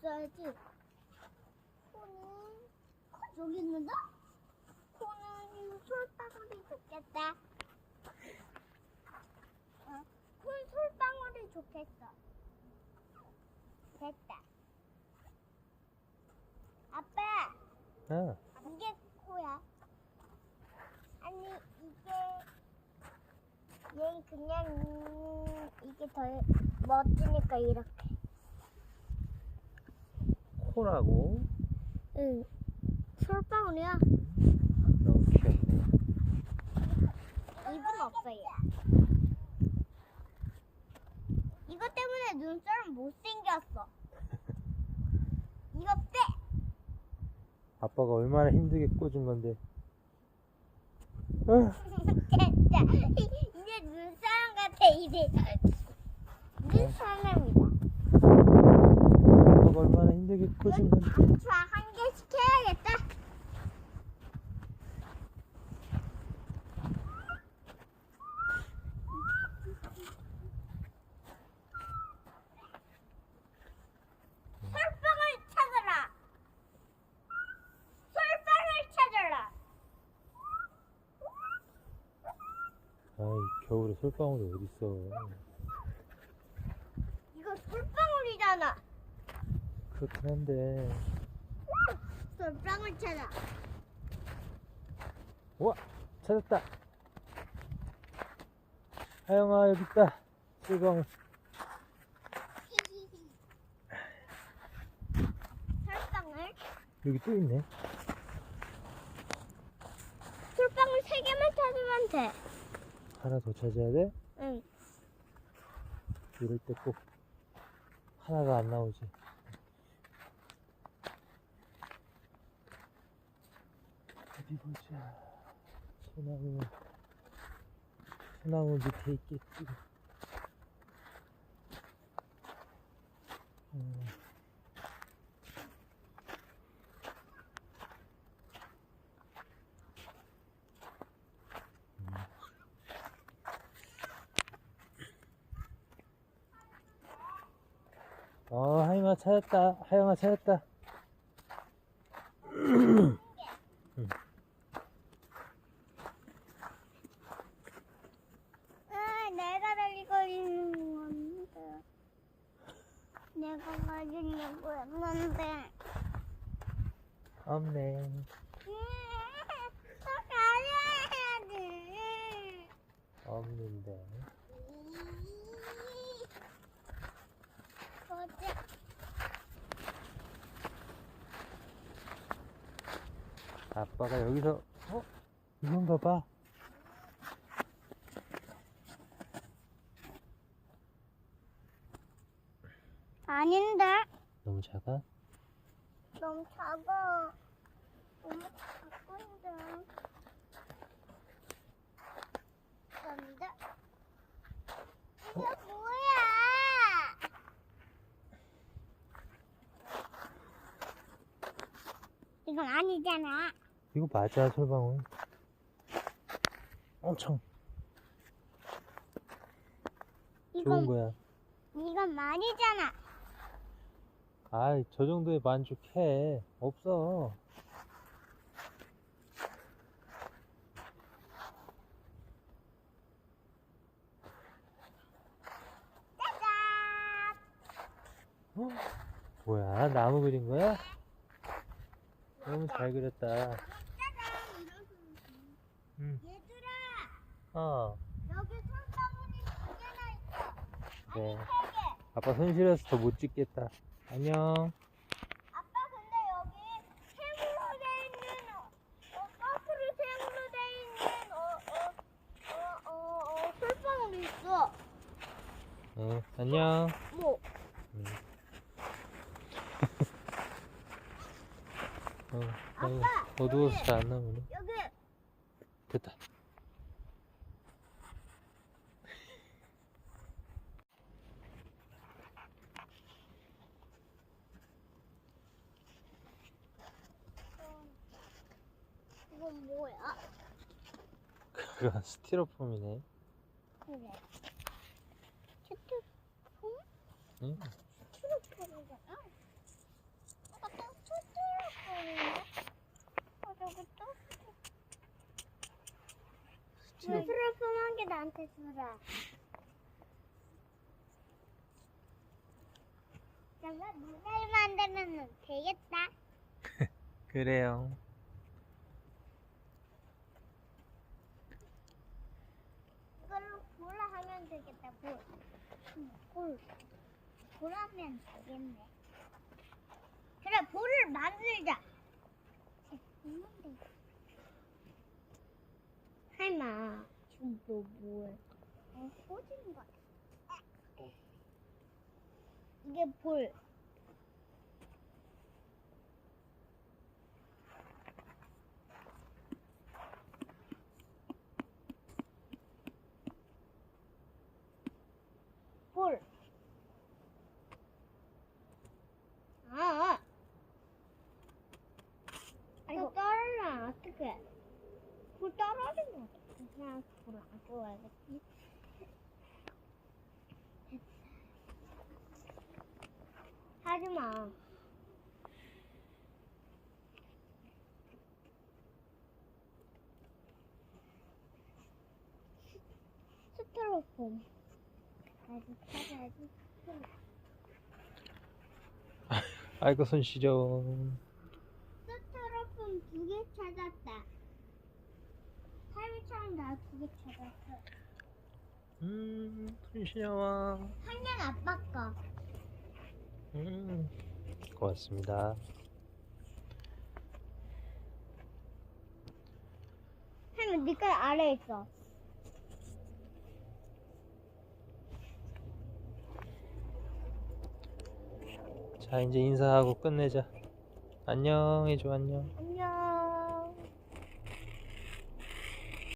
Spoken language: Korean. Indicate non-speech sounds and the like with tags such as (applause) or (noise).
있어야지. 코는 저기 있는데? 코는 솔방울이 좋겠다. 어, 콘 솔방울이 좋겠어. 됐다. 아빠, 아, 이게 코야. 아니 이게 얘 그냥 음, 이게 더 멋지니까 이렇게. 코라고? 응. 솔방울이야. 너무 귀엽네. 입은 없어요. 이것 때문에 눈사람 못생겼어. (laughs) 이거 빼! 아빠가 얼마나 힘들게 꽂은 건데. (laughs) 아, 됐다. 이제 눈사람 같아, 이제. 눈사람이다. 아빠가 얼마나 힘들게 꽂은 건데. 자, 한 개씩 해야겠다. 솔방울 찾아라. 솔방울 찾아라. 아이, 겨울에 솔방울이 어딨어. 이거 솔방울이잖아. 그렇긴 한데. 솔방울 찾아. 우와! 찾았다! 하영아, 여기 있다. 솔방울. 솔방울. 여기 또 있네. 솔방울 세 개만 찾으면 돼. 하나 더 찾아야 돼? 응. 이럴 때 꼭 하나가 안 나오지. 어디 보자. 소나무, 소나무 밑에 있겠지. 음. 어, 하영아 찾았다. 하영아 찾았다. (clears throat) 아, 내가 건데. 내가 가지려고 했는데. 없네. 음, 또 가려야지. 없는데. 보자. 아빠가 여기서, 어? 이건가 봐. 아닌데? 너무 작아? 너무 작아. 너무 작은데. 근데 이게 뭐야? 이건 아니잖아. 이거 맞아, 솔방울. 엄청 좋은 이건 거야. 이건 많이잖아. 아이, 저 정도에 만족해. 없어. 짜잔. 어? 뭐야, 나무 그린 거야? 너무 잘 그렸다. 응. 얘들아, 어, 여기 손바구니 두 개나 있어. 네. 아니 세 개. 아빠 손 실어서 더 못 찍겠다. 안녕. 아빠 근데 여기 생으로 돼 있는 어, 어 거꾸로 생으로 돼 있는 어어어어 어, 어, 솔방울이 있어. 응, 안녕. 뭐? 응. (laughs) 어, 아이고, 아빠, 어두워서 여기. 잘 안 나오네. 여기 됐다. 그건 뭐야? 그건 스티로폼이네. 그래. 스티로폼? 응. 스티로폼이잖아. 아까 또 스티로폼인데? 아 저거 또 스티로폼. 스티로폼 한게 나한테 주라. 내가 문을 만들면 되겠다. (laughs) 그래요. 볼. 볼하면 되겠네. 그래, 볼을 만들자. 있는데. 할마, 지금 너 뭐해? 어, 꽂은 거 같아. 이게 볼. 볼. 아. 이거 떨 어떡해? 볼 떨어진 거 어떡해? 그냥 불 놔줘야겠지. 하지 마. 스트로폼. 아직 찾아야지. 아이고 손 시려. 찾았다. 삶이처럼 나두개 찾았어. 음, 손 시려워. 한 개는 아빠 거. 음, 고맙습니다. 할머니 네가 아래에 있어. 자, 이제 인사하고 끝내자. 안녕 해줘. 안녕.